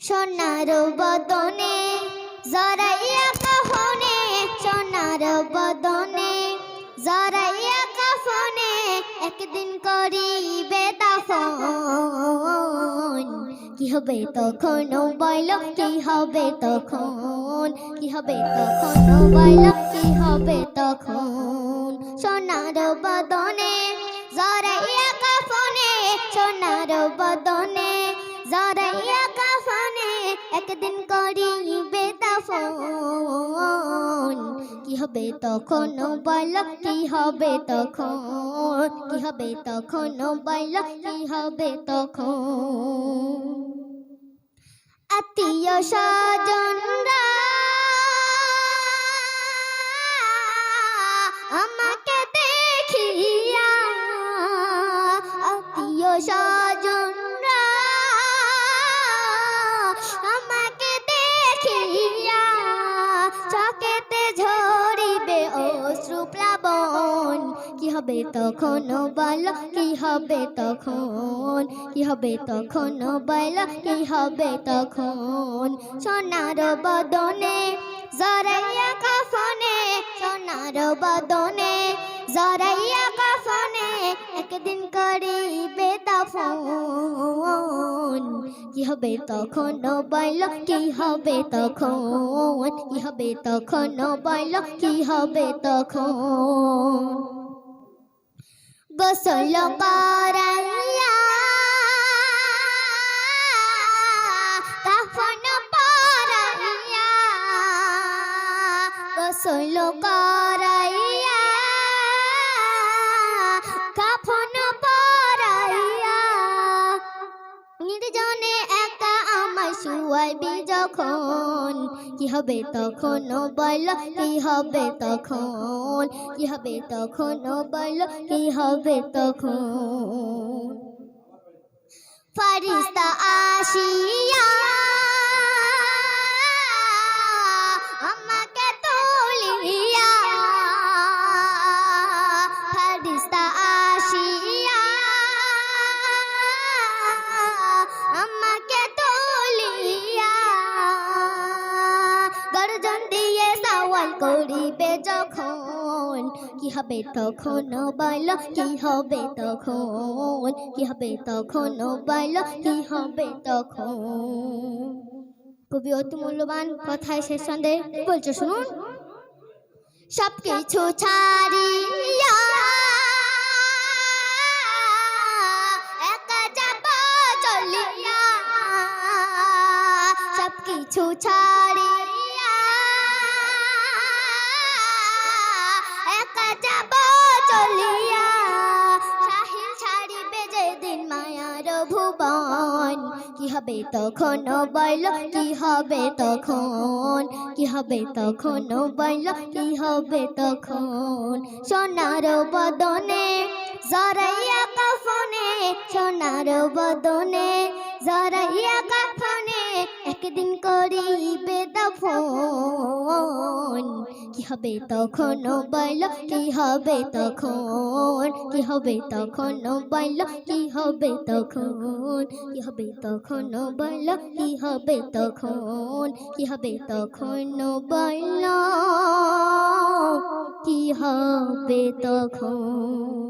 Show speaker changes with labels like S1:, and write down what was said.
S1: সোনার বদনে, জরাইয়া কাফনে, সোনার বদনে, জরাইয়া কাফনে একদিন করিবে দাফন। কি হবে তখন বইল কি হবে তখন? কি হবে তখন বইল কি হবে তখন? সোনার বদনে, জরাইয়া কাফনে, সোনার বদনে, জরাইয়া একদিন করিবে দাফন কি হবে তখন বল, কি হবে তখন? কি হবে তখন বল, কি হবে তখন? আত্মীয় স্বজনরা হবে তখন বল, কি হবে তখন? কি হবে তখন বল, কি হবে তখন? সোনার বদনে জরাইয়া কাফনে, সোনার বদনে জরাইয়া কাফনে, একদিন করিবে দাফন কি হবে তখন বল, কি হবে তখন? কি হবে তখন বল, কি হবে তখন? গোসল করাইয়া কাফন পরাইয়া গোসল করাইয়া কাফন পরাইয়া নির্জনে একা আমার শুয়াইবি যখন কি হবে তখন বল, কি হবে তখন? কি হবে তখন বল, কি হবে তখন? ফারিস্তা আসিয়া দিয়ে সওয়াল করিবে যখন। কবি অতি মূল্যবান কথায় শেষ সন্দেহ বলছো শুনুন? সব কিছু ছাড়িয়া একা যাব ভুবন কি হবে তখন বল, কি হবে তখন? কি হবে তখন বল, কি হবে তখন? সোনার বদনে জরাইয়া কাফনে, সোনার বদনে জরাইয়া কাফনে, একদিন করিবে দফন কি হবে তখন বল কি হবে তখন? কি হবে তখন বল কি হবে তখন? কি হবে তখন বল কি হবে তখন? কি হবে তখন বল কি হবে তখন?